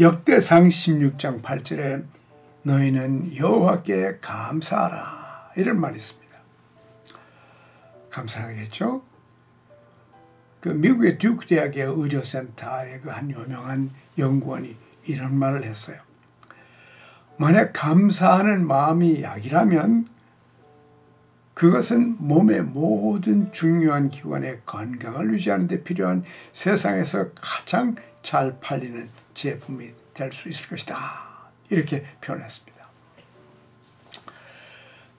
역대상 16장 8절에 너희는 여호와께 감사하라 이런 말이 있습니다. 감사하겠죠? 그 미국의 듀크 대학의 의료센터의 그 한 유명한 연구원이 이런 말을 했어요. 만약 감사하는 마음이 약이라면 그것은 몸의 모든 중요한 기관의 건강을 유지하는 데 필요한 세상에서 가장 잘 팔리는 제품이 될 수 있을 것이다. 이렇게 표현했습니다.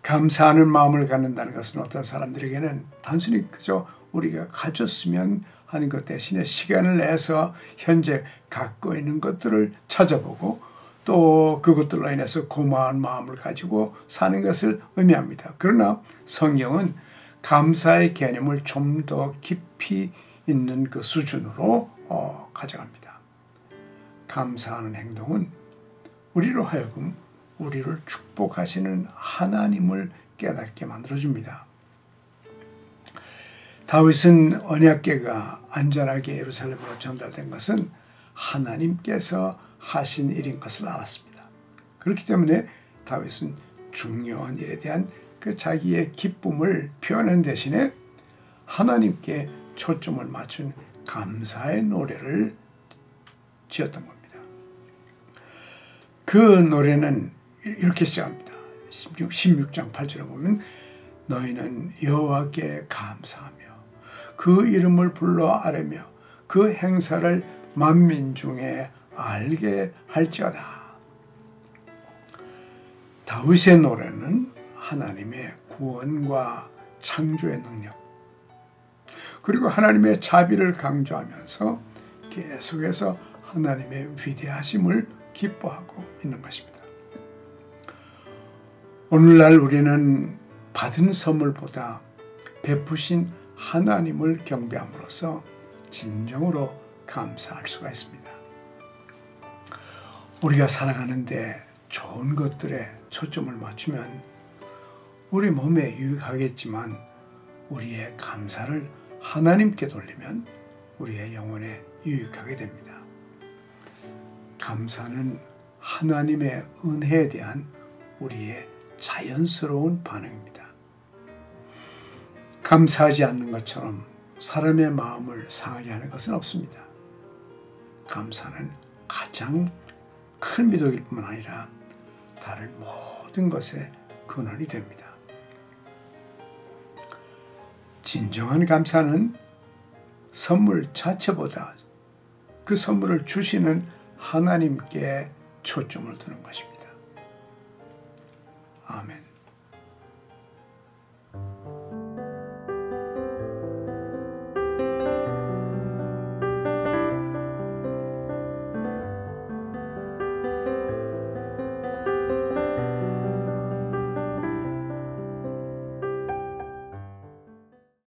감사하는 마음을 갖는다는 것은 어떤 사람들에게는 단순히 그저 우리가 가졌으면 하는 것 대신에 시간을 내서 현재 갖고 있는 것들을 찾아보고 또 그것들로 인해서 고마운 마음을 가지고 사는 것을 의미합니다. 그러나 성경은 감사의 개념을 좀 더 깊이 있는 그 수준으로 어, 가져갑니다. 감사하는 행동은 우리로 하여금 우리를 축복하시는 하나님을 깨닫게 만들어줍니다. 다윗은 언약계가 안전하게 예루살렘으로 전달된 것은 하나님께서 하신 일인 것을 알았습니다. 그렇기 때문에 다윗은 중요한 일에 대한 그 자기의 기쁨을 표현한 대신에 하나님께 초점을 맞춘 감사의 노래를 지었던 겁니다. 그 노래는 이렇게 시작합니다. 16, 16장 8절에 보면 너희는 여호와께 감사하며 그 이름을 불러 아뢰며 그 행사를 만민 중에 알게 할지어다. 다윗의 노래는 하나님의 구원과 창조의 능력 그리고 하나님의 자비를 강조하면서 계속해서 하나님의 위대하심을 기뻐하고 있는 것입니다. 오늘날 우리는 받은 선물보다 베푸신 하나님을 경배함으로써 진정으로 감사할 수가 있습니다. 우리가 살아가는데 좋은 것들에 초점을 맞추면 우리 몸에 유익하겠지만 우리의 감사를 하나님께 돌리면 우리의 영혼에 유익하게 됩니다. 감사는 하나님의 은혜에 대한 우리의 자연스러운 반응입니다. 감사하지 않는 것처럼 사람의 마음을 상하게 하는 것은 없습니다. 감사는 가장 큰 미덕일 뿐만 아니라 다른 모든 것의 근원이 됩니다. 진정한 감사는 선물 자체보다 그 선물을 주시는 하나님께 초점을 두는 것입니다. 아멘.